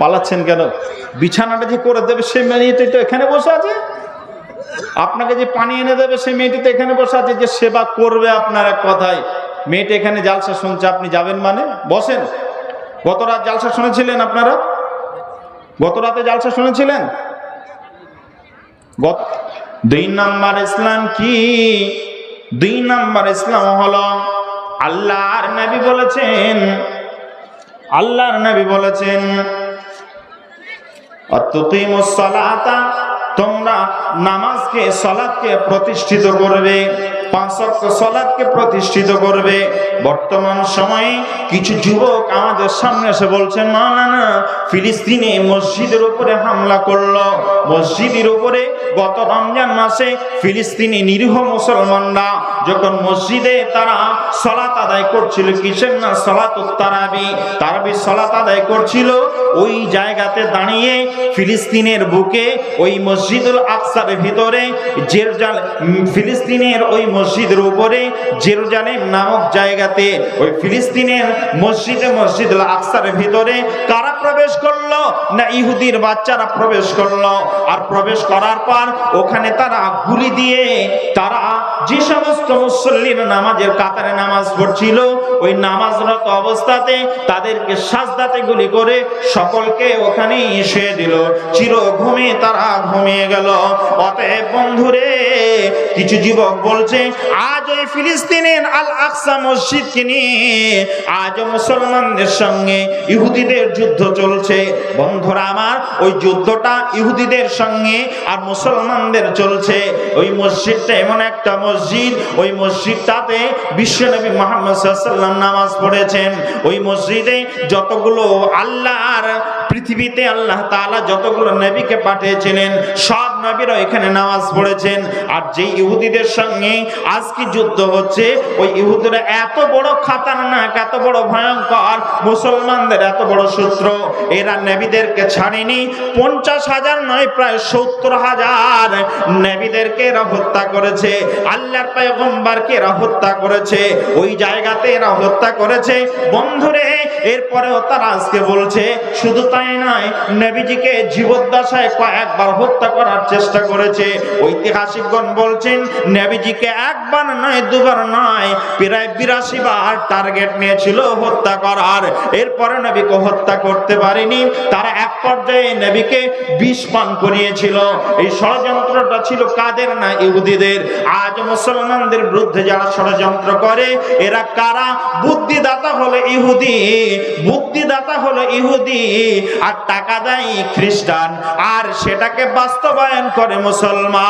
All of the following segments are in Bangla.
পালাচ্ছেন কেন? বিছানাটা যে করে দেবে সে মেয়েটি তো এখানে বসে আছে। আপনাকে যে পানি এনে দেবে সেই মেয়েটি তো এখানে বসে আছে যে সেবা করবে আপনার এক কথায়। মেয়েটা এখানে জালসা শুনছে, আপনি যাবেন মানে? বসেন। গত রাত জালসা শুনেছিলেন আপনারা? গত রাতে জালসা শুনেছিলেন? দুই নাম্বার ইসলাম কি? দুই নাম্বার ইসলাম হলো আল্লাহর নবী বলেছেন। আল্লাহর নবী বলেছেন তোমরা নামাজকে সলাদকে প্রতিষ্ঠিত করবে। সলাদকে প্রতিষ্ঠিত করবে। বর্তমান সময়ে কিছু যুবক আমাদের সামনে এসে বলছে, মাওলানা, ফিলিস্তিনে মসজিদের উপরে হামলা করল। মসজিদের উপরে গত রমজান মাসে ফিলিস্তিনি নিরীহ মুসলমানরা যখন মসজিদে তারা সলাত আদায় করছিল, কিসের না সলাত তারাবি? তারাবি সলাত আদায় করছিল ওই জায়গাতে দাঁড়িয়ে ফিলিস্তিনের বুকে ওই মসজিদুল আকসার ভিতরে জেরুজাল ফিলিস্তিনের ওই মসজিদের উপরে জেরুজালেম নামক জায়গাতে ওই ফিলিস্তিনের মসজিদে, মসজিদুল আকসার ভিতরে কারা প্রবেশ করল? না ইহুদির বাচ্চারা প্রবেশ করল। আর প্রবেশ করার পর ওখানে তারা গুলি দিয়ে তারা যে সমস্ত মুসল্লির নামাজের কাতারে নামাজ পড়ছিল, ওই নামাজরত অবস্থাতে তাদেরকে সাজদাতে গুলি করে সকলকে ওখানে শুয়ে দিল। চির ঘুমে তারা ঘুমিয়ে গেল। অতএব বন্ধুরে, কিছু যুবক বলছে আজ ওই ফিলিস্তিনের আল আকসা মসজিদকে নিয়ে আজ মুসলমানদের সঙ্গে ইহুদিদের যুদ্ধ চলছে। বন্ধুরা আমার, ওই যুদ্ধটা ইহুদিদের সঙ্গে আর মুসলমানদের চলছে। ওই মসজিদটা এমন একটা মসজিদ, ওই মসজিদটাতে বিশ্বনবী মোহাম্মদ সাল্লাম নামাজ পড়েছেন। ওই মসজিদে যতগুলো আল্লাহর পৃথিবীতে আল্লাহ তাআলা যতগুলো নবীকে পাঠিয়েছিলেন, সব নবীরা এখানে নামাজ পড়েছেন। আর যে ইহুদিদের সঙ্গে আজকে যুদ্ধ হচ্ছে, ওই ইহুদিরা এত বড় খাতারনাক, এত বড় ভয়ঙ্কর, মুসলমানদের এত বড় সূত্র এরা নবীদেরকে ছাড়েনি। পঞ্চাশ হাজার নয়, প্রায় সত্তর হাজার নবীদেরকে এরা হত্যা করেছে। আল্লাহর পয়গম্বরকে এরা হত্যা করেছে। ওই জায়গাতে এরা হত্যা করেছে। বন্ধুরে, এরপরেও তারা আজকে বলছে, শুধু তাই নয়, নবীজিকে জীবদ্দশায় কয়েকবার হত্যা করার চেষ্টা করেছে। ঐতিহাসিকগণ বলছেন, নবীজিকে একবার নয়, দুবার নয়, প্রায় বিরাশি বার টার্গেট নিয়েছিল হত্যা করার। এরপরে নবীকে হত্যা করতে পারেনি। তারা এক পর্যায়ে নবীকে বিষ পান করিয়েছিল। এই ষড়যন্ত্রটা ছিল কাদের না ইহুদিদের? আজ মুসলমানদের বিরুদ্ধে যারা ষড়যন্ত্র করে, এরা কারা? বুদ্ধিদাতা হলো ইহুদি, বুদ্ধিদাতা হলো ইহুদি, আর টাকা দেয় খ্রিস্টান। আর সেটাকে বাস্তবায়ন করে মুসলমান।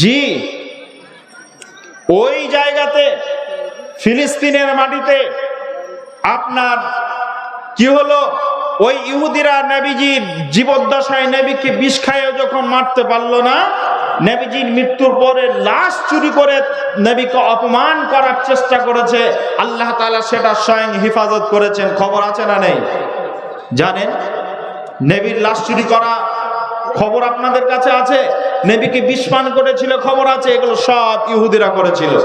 জি, ওই জায়গাতে, ফিলিস্তিনের মাটিতে আপনার কি হলো? ওই ইহুদিরা নবীজির জীবদ্দশায় নবীকে বিষ খাইয়ে যখন মারতে পারল না নবীজির মৃত্যুর পরে লাশ চুরি করে নবীকে অপমান করার চেষ্টা করেছে। আল্লাহ তাআলা সেটা স্বয়ং হেফাজত করেছেন। খবর আছে না নেই? জানেন? নবীর লাশ চুরি করা খবর আপনাদের কাছে আছে? নবীকে বিস্মান করেছিল, খবর আছে? এগুলো সব ইহুদিরা করেছিল।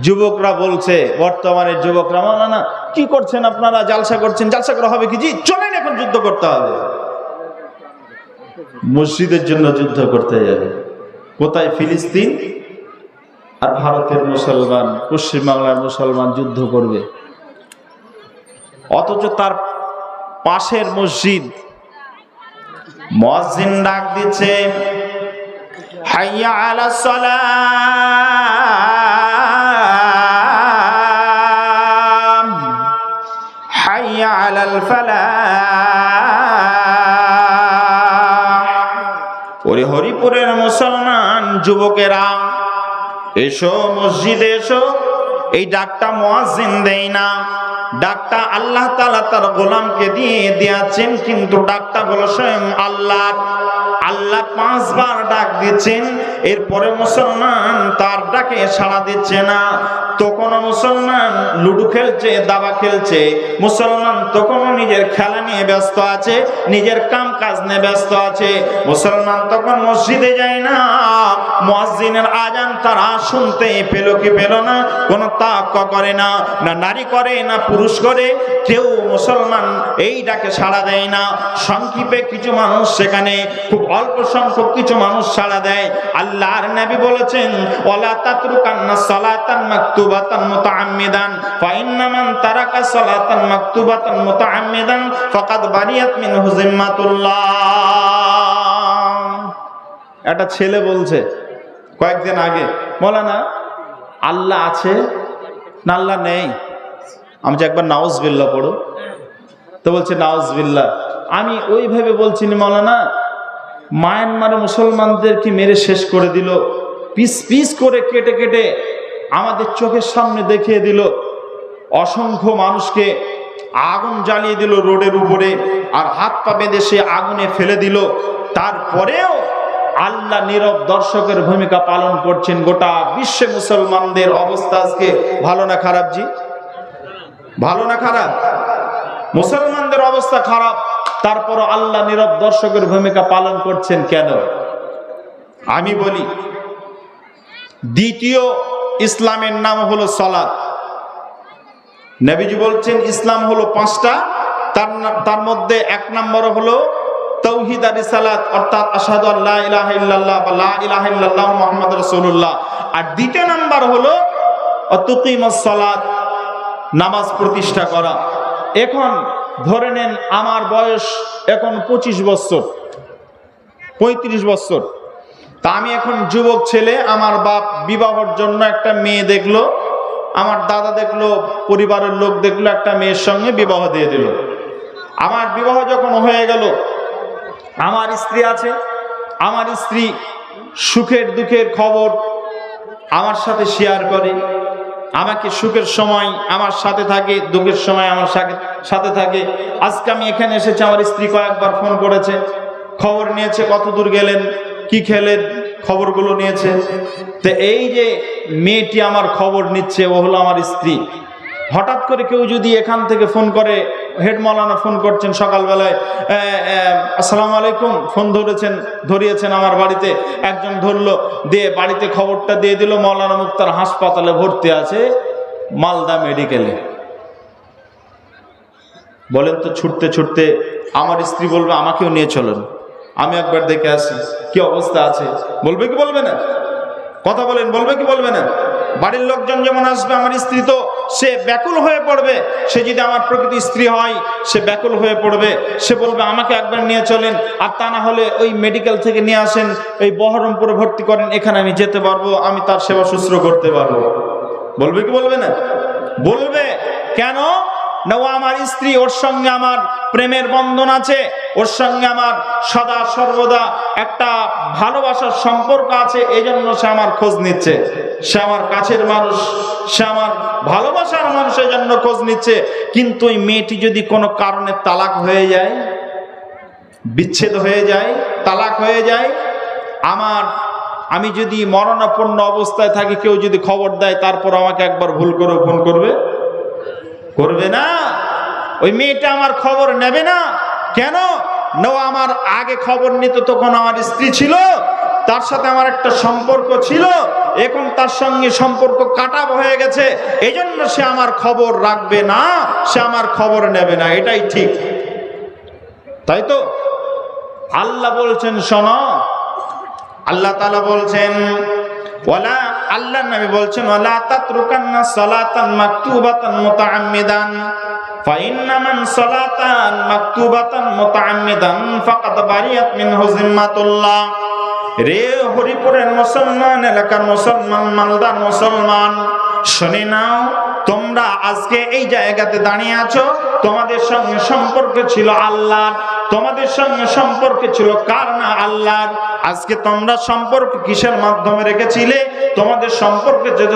যুবকরা বলছে, বর্তমানে যুবকরা মানা না কি করছেন আপনারা? জালসা করছেন। জালসা করা হবে কি? জি, চলেন এখন যুদ্ধ করতে হবে। মসজিদের জন্য যুদ্ধ করতে যাবে। কোথায়? ফিলিস্তিন? আর ভারতের মুসলমান, পশ্চিমবাংলার মুসলমান যুদ্ধ করবে। অথচ তার পাশের মসজিদ মসজিদ ডাক দিচ্ছে, হাইয়া হাইয়া আলাল ওরে হরিপুরের মুসলমান যুবকেরা, এসো মসজিদে এসো। এই ডাকটা মুয়াজ্জিন দেয় না। ডাকটা আল্লাহ তালা তার গোলামকে দিয়ে দিয়াছেন, কিন্তু ডাকটা হলো স্বয়ং আল্লাহ। আল্লাহ পাঁচবার ডাক দিচ্ছেন, এরপরে মুসলমান তার ডাকে সাড়া দিচ্ছে না। তখনও মুসলমান লুডু খেলছে, দাবা খেলছে। মুসলমান তখনও নিজের খেলা নিয়ে ব্যস্ত আছে, নিজের কাম কাজ নিয়ে ব্যস্ত আছে। মুসলমান তখন মসজিদে যায় না। মুয়াজ্জিনের আজান তারা শুনতে পেল কি পেল না, কোনো তাক্ক করে না না নারী করে, না পুরুষ করে। কেউ মুসলমান এই ডাকে সাড়া দেয় না। সংক্ষেপে কিছু মানুষ সেখানে খুব অল্প সংখ্যক কিছু মানুষ সাড়া দেয়। আল্লাহর নবী বলেছেন, ওয়ালা তাতরুকান্না সালাতান মাকতুবাতান মুতাআম্মিদান। ফা ইন্না মান তারাকা সালাতান মাকতুবাতান মুতাআম্মিদান। ফাকাদ বারিয়াত মিনহু জিম্মাতুল্লাহ। একটা ছেলে বলছে, কয়েকদিন আগে না আল্লাহ আছে না আল্লাহ নেই? আমি যে একবার নাউজ বিল্লা পড়ো। তো বলছে নাউজ বিল্লা আমি ওইভাবে বলছি না, মৌলানা মায়ানমারে মুসলমানদেরকে মেরে শেষ করে দিল। পিস পিস করে কেটে কেটে আমাদের চোখের সামনে দেখিয়ে দিল। অসংখ্য মানুষকে আগুন জ্বালিয়ে দিল রোডের উপরে আর হাত পা বেঁধে সে আগুনে ফেলে দিল। তারপরেও আল্লাহ নীরব দর্শকের ভূমিকা পালন করছেন। গোটা বিশ্বে মুসলমানদের অবস্থা আজকে ভালো না খারাপ জি? ভালো না খারাপ? মুসলমানদের অবস্থা খারাপ। তারপর আল্লাহ নীরব দর্শকের ভূমিকা পালন করছেন কেন? আমি বলি, দ্বিতীয় ইসলামের নাম হলো সলাৎ নবীজি বলছেন, ইসলাম হলো পাঁচটা, তার তার মধ্যে এক নম্বর হলো তৌহিদ আর রিসালাত, অর্থাৎ ইলাহা ইল্লাল্লাহ বা লা ইলাহা ইল্লাল্লাহ আর দ্বিতীয় নাম্বার হলো নামাজ প্রতিষ্ঠা করা। এখন ধরে নেন আমার বয়স এখন পঁচিশ বছর, পঁয়ত্রিশ বছর। তা আমি এখন যুবক ছেলে, আমার বাপ বিবাহর জন্য একটা মেয়ে দেখল, আমার দাদা দেখল, পরিবারের লোক দেখল, একটা মেয়ের সঙ্গে বিবাহ দিয়ে দিল। আমার বিবাহ যখন হয়ে গেল, আমার স্ত্রী আছে, আমার স্ত্রী সুখের দুঃখের খবর আমার সাথে শেয়ার করে। আমাকে সুখের সময় আমার সাথে থাকে, দুঃখের সময় আমার সাথে- থাকে। আজকে আমি এখানে এসেছি, আমার স্ত্রী কয়েকবার ফোন করেছে, খবর নিয়েছে কত দূর গেলেন, কি খেলেন, খবরগুলো নিয়েছে। তো এই যে মেয়েটি আমার খবর নিচ্ছে, ও হলো আমার স্ত্রী। হঠাৎ করে কেউ যদি এখান থেকে ফোন করে, হেড মৌলানা ফোন করছেন সকালবেলায় আসসালামু আলাইকুম। ফোন ধরেছেন, ধরিয়েছেন আমার বাড়িতে। একজন ধরলো, দিয়ে বাড়িতে খবরটা দিয়ে দিল, মৌলানা মুক্তার হাসপাতালে ভর্তি আছে মালদা মেডিকেলে। বলেন তো ছুটতে ছুটতে আমার স্ত্রী বলবে, আমাকেও নিয়ে চলেন। আমি একবার দেখে আসি, কি অবস্থা আছে। বলবে কি বলবে না? কথা বলেন, বলবে কি বলবে না? বাড়ির লোকজন যেমন আসবে, আমার স্ত্রী তো সে ব্যাকুল হয়ে পড়বে। সে যদি আমার প্রকৃতি স্ত্রী হয়, সে ব্যাকুল হয়ে পড়বে। সে বলবে, আমাকে একবার নিয়ে চলেন। আর তা না হলে ওই মেডিকেল থেকে নিয়ে আসেন, এই বহরমপুরে ভর্তি করেন, এখানে আমি যেতে পারব, আমি তার সেবা শুশ্রূ করতে পারব। বলবে কি বলবে না? বলবে। কেন? না ও আমার স্ত্রী, ওর সঙ্গে আমার প্রেমের বন্ধন আছে, ওর সঙ্গে আমার সদা সর্বদা একটা ভালোবাসার সম্পর্ক আছে এই জন্য সে আমার খোঁজ নিচ্ছে। সে আমার কাছের মানুষ, সে আমার ভালোবাসার মানুষ এই জন্য খোঁজ নিচ্ছে। কিন্তু ওই মেয়েটি যদি কোনো কারণে তালাক হয়ে যায়, বিচ্ছেদ হয়ে যায়, তালাক হয়ে যায়, আমার, আমি যদি মরণাপন্ন অবস্থায় থাকি, কেউ যদি খবর দেয়, তারপর আমাকে একবার ভুল করে ফোন করবে? করবে না? ওই মেয়েটা আমার খবর নেবে না? কেন? না আমার আগে খবর নিত, তখন আমার স্ত্রী ছিল, তার সাথে আমার একটা সম্পর্ক ছিল, এখন তার সঙ্গে সম্পর্ক কাটা হয়ে গেছে এই জন্য সে আমার খবর রাখবে না, সে আমার খবর নেবে না, এটাই ঠিক। তাই তো? আল্লাহ বলছেন, শোনো, আল্লাহ তালা বলছেন, ওয়ালা আল্লাহ নবী বলছেন, ওয়ালা তাতরুকান্না সালাতান মাকতুবাতান মুতাআম্মিদান। ফাইন্না মান সালাতান মাকতুবাতান মুতাআম্মিদান ফাকাদ বারিয়াত মিনহু জিম্মাতুল্লাহ রে হরিপুরের মুসলমান এলাকার মুসলমান, মালদার মুসলমান, শুনে নাও, তোমরা আজকে এই জায়গাতে দাঁড়িয়ে আছো, তোমাদের সঙ্গে সম্পর্ক ছিল আল্লাহ তোমাদের সঙ্গে সম্পর্ক ছিল কার না আল্লাহ আজকে তোমরা সম্পর্ক কিসের মাধ্যমে রেখেছিলে? তোমাদের সম্পর্কে যে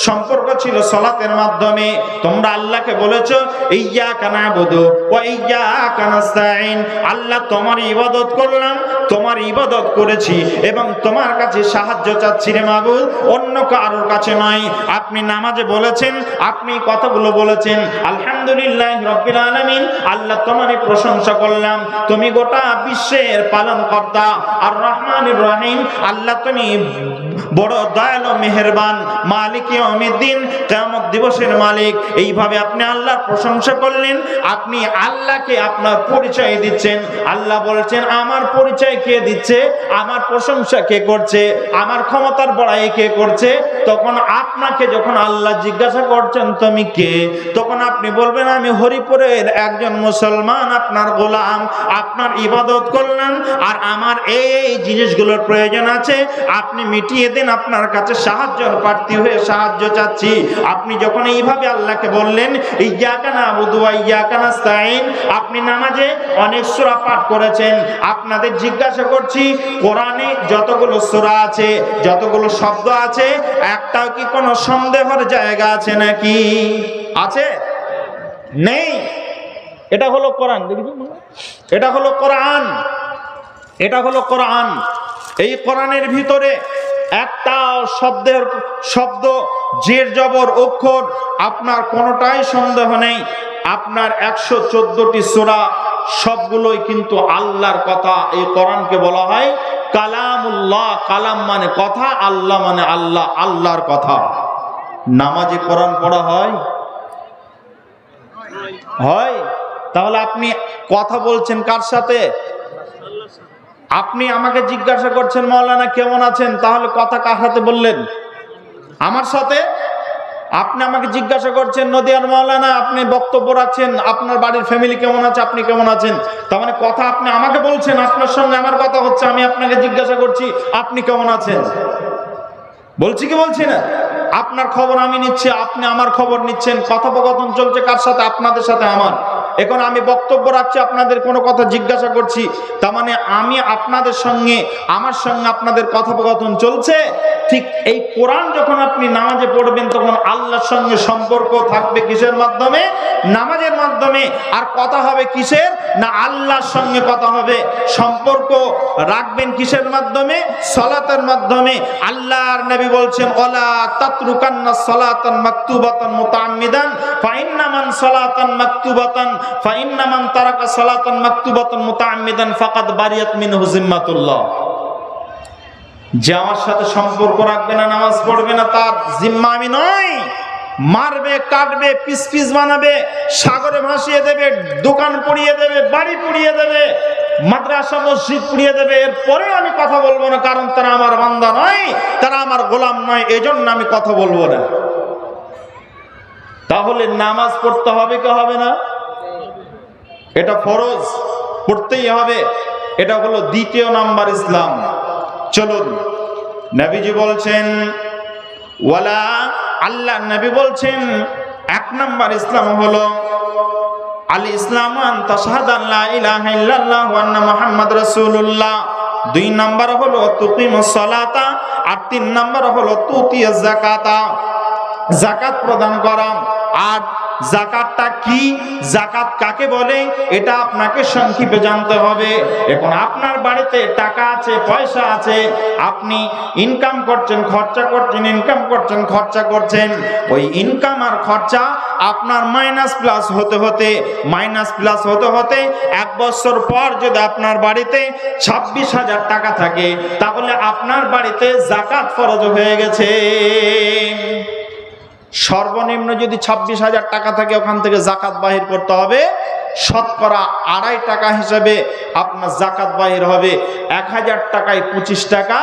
সম্পর্ক ছিল সলাতের মাধ্যমে, তোমরা আল্লাহকে বলেছ ইয়া কানা বধু ও ইয়া কানাস্তাইন আল্লাহ তোমার ইবাদত করলাম তোমার ইবাদত করেছি এবং তোমার কাছে সাহায্য চাচ্ছি রে মাবুদ অন্য কারোর কাছে নয়। আপনি নামাজে বলেছেন, আপনি কথাগুলো বলেছেন। আলহামদুলিল্লাহ রব্বিল আলামিন, আল্লাহ তোমারই প্রশংসা করলাম। তুমি গোটা বিশ্বের পালন কর্তা আর রহমান ইব্রাহিম আল্লাহ তুমি বড় দয়ালু, মেহেরবান মালিক অমিদ্দিন কিয়ামত দিবসের মালিক। এইভাবে আপনি আল্লাহর প্রশংসা করলেন। আপনি আল্লাহকে আপনার পরিচয় দিচ্ছেন। আল্লাহ বলছেন, আমার পরিচয় কে দিচ্ছে? আমার প্রশংসা কে করছে? আমার ক্ষমতার বড়াই কে করছে? তখন আপনাকে যখন আল্লাহ জিজ্ঞাসা করছেন, তুমি কে? তখন আপনি বলবেন, আমি হরিপুরের একজন মুসলমান, আপনার গোলাম, আপনার ইবাদত আর আমার এই জিনিসগুলোর প্রয়োজন আছে। আপনি মিটিয়ে দেন, আপনার কাছে সাহায্য, প্রার্থী হয়ে সাহায্য চাচ্ছি। আপনি যখন এইভাবে আল্লাহকে বললেন ইয়াকানা আপনি নামাজে অনেক সূরা পাঠ করেছেন। আপনাদের জিজ্ঞাসা করছি, কোরআনে যতগুলো সূরা আছে, যতগুলো শব্দ আছে, একটাও কি কোনো সন্দেহের জায়গা আছে নাকি? আছে? নেই। এটা হলো কোরআন। এটা হলো কোরআন। এটা হলো কোরআন। এই কোরআনের ভিতরে একটা শব্দের শব্দ, জের, জবর, অক্ষর আপনার কোনোটাই সন্দেহ নেই। আপনার একশো চোদ্দটি সোরা সবগুলোই কিন্তু আল্লাহর কথা এই কোরআনকে বলা হয় কালামুল্লাহ। কালাম মানে কথা, আল্লাহ মানে আল্লাহ, আল্লাহর কথা। নামাজে কোরআন পড়া হয়? হয়? তাহলে আপনি কথা বলছেন কার সাথে? আপনি আমাকে জিজ্ঞাসা করছেন মাওলানা কেমন আছেন? তাহলে কথা কার সাথে বললেন? আমার সাথে? আপনি আমাকে জিজ্ঞাসা করছেন, নদিয়ার মাওলানা আপনি বক্তব্য রাখছেন, আপনার বাড়ির ফ্যামিলি কেমন আছে, আপনি কেমন আছেন? তার মানে কথা আপনি আমাকে বলছেন, আপনার সঙ্গে আমার কথা হচ্ছে, আমি আপনাকে জিজ্ঞাসা করছি, আপনি কেমন আছেন? বলছি কি বলছি না? আপনার খবর আমি নিচ্ছি, আপনি আমার খবর নিচ্ছেন, কথোপকথন চলছে কার সাথে? আপনাদের সাথে আমার। এখন আমি বক্তব্য রাখছি, আপনাদের কোনো কথা জিজ্ঞাসা করছি, তার মানে আমি আপনাদের সঙ্গে, আমার সঙ্গে আপনাদের কথোপকথন চলছে, ঠিক এই কোরআন যখন আপনি নামাজে পড়বেন, তখন আল্লাহর সঙ্গে সম্পর্ক থাকবে কিসের মাধ্যমে? নামাজের মাধ্যমে। আর কথা হবে কিসের? না আল্লাহর সঙ্গে কথা হবে। সম্পর্ক রাখবেন কিসের মাধ্যমে? সলাতের মাধ্যমে। আল্লাহর নবী বলছেন, ওলা তাতরুকান্না সলাতান মাকতুবাতান মুতাআম্মিদান ফাইন্না মান সলাতান মাকতুবাতান ফাইন্না যে আমার সাথে সম্পর্ক রাখবে না, নামাজ পড়বে না, তার জিম্মা আমি নয় মারবে, কাটবে, পিস পিস বানাবে, সাগরে ভাসিয়ে দেবে, দোকান পুড়িয়ে দেবে, বাড়ি পুড়িয়ে দেবে, মাদ্রাসা, মসজিদ পুড়িয়ে দেবে। এরপরে আমি কথা বলব না, কারণ তারা আমার বান্দা নয়, তারা আমার গোলাম নয়, এজন্য আমি কথা বলব না। তাহলে নামাজ পড়তে হবে কি হবে না? এটা ফরজ, পড়তেই হবে। এটা হলো দ্বিতীয় নাম্বার ইসলাম। চলুন, নবীজি বলছেন, ওয়ালা আল্লাহ নবী বলছেন, এক নাম্বার ইসলাম হলো, আল ইসলাম মুহাম্মাদ রাসূলুল্লাহ। দুই নাম্বার হলো, তুকিমুস সালাতা। আর তিন নাম্বার হলো, তুতিয়াজ যাকাতা। জাকাত প্রদান করা। আর জাকাতটা কি? জাকাত কাকে বলে? এটা আপনাকে সংক্ষেপে জানতে হবে। এখন আপনার বাড়িতে টাকা আছে, পয়সা আছে, আপনি ইনকাম করছেন, খরচা করছেন ইনকাম করছেন, খরচা করছেন। ওই ইনকাম আর খরচা আপনার মাইনাস প্লাস হতে হতে মাইনাস প্লাস হতে হতে এক বছর পর যদি আপনার বাড়িতে ছাব্বিশ হাজার টাকা থাকে, তাহলে আপনার বাড়িতে জাকাত ফরজ হয়ে গেছে। সর্বনিম্ন যদি ছাব্বিশ হাজার টাকা থাকে, ওখান থেকে জাকাত বাহির করতে হবে। শতকরা আড়াই টাকা হিসাবে আপনার জাকাত বাহির হবে। এক হাজার টাকায় পঁচিশ টাকা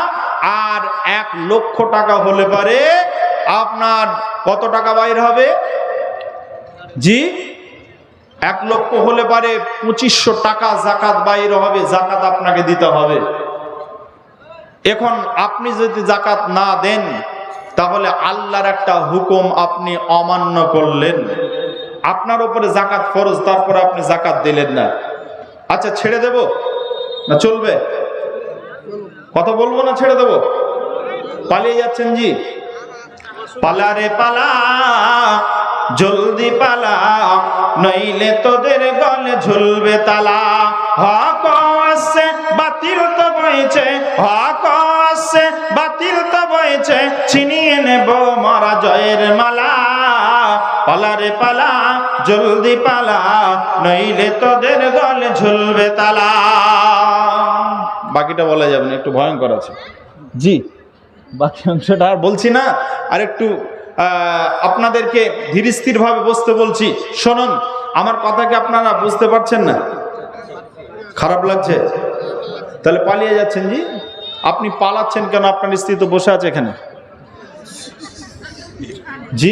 আর এক লক্ষ টাকা হলে পারে আপনার কত টাকা বাহির হবে? জি, এক লক্ষ হলে পারে পঁচিশশো টাকা জাকাত বাহির হবে, জাকাত আপনাকে দিতে হবে। এখন আপনি যদি জাকাত না দেন তাহলে আল্লাহর একটা হুকুম আপনি অমান্য করলেন। আপনার উপরে জাকাত ফরজ, তারপরে আপনি জাকাত দিলেন না। আচ্ছা ছেড়ে দেব? না চলবে? কথা বলব না, ছেড়ে দেব? পালিয়ে যাচ্ছেন জি? পালা রে পালা, জলদি পালা, নইলে তোদের গলে ঝুলবে তালা। হক আসছে বাতিল তো বইছে হক আসছে বাতিল তো বয়েছে ছিনিয়ে নেব মারা জয়ের মালা। পালা রে পালা, জলদি পালা, নইলে তোদের গলে ঝুলবে তালা। বাকিটা বলা যাবে না, একটু ভয়ঙ্কর আছে। জি, বাকি অংশটা আর বলছি না, আর একটু আপনাদেরকে ধীর স্থির ভাবে বসতে বলছি। শুনুন, আমার কথাকে আপনারা বুঝতে পারছেন না? খারাপ লাগছে? তাহলে পালিয়ে যাচ্ছেন জি? আপনি পালাচ্ছেন কেন? আপনার স্ত্রী তো বসে আছে এখানে। জি?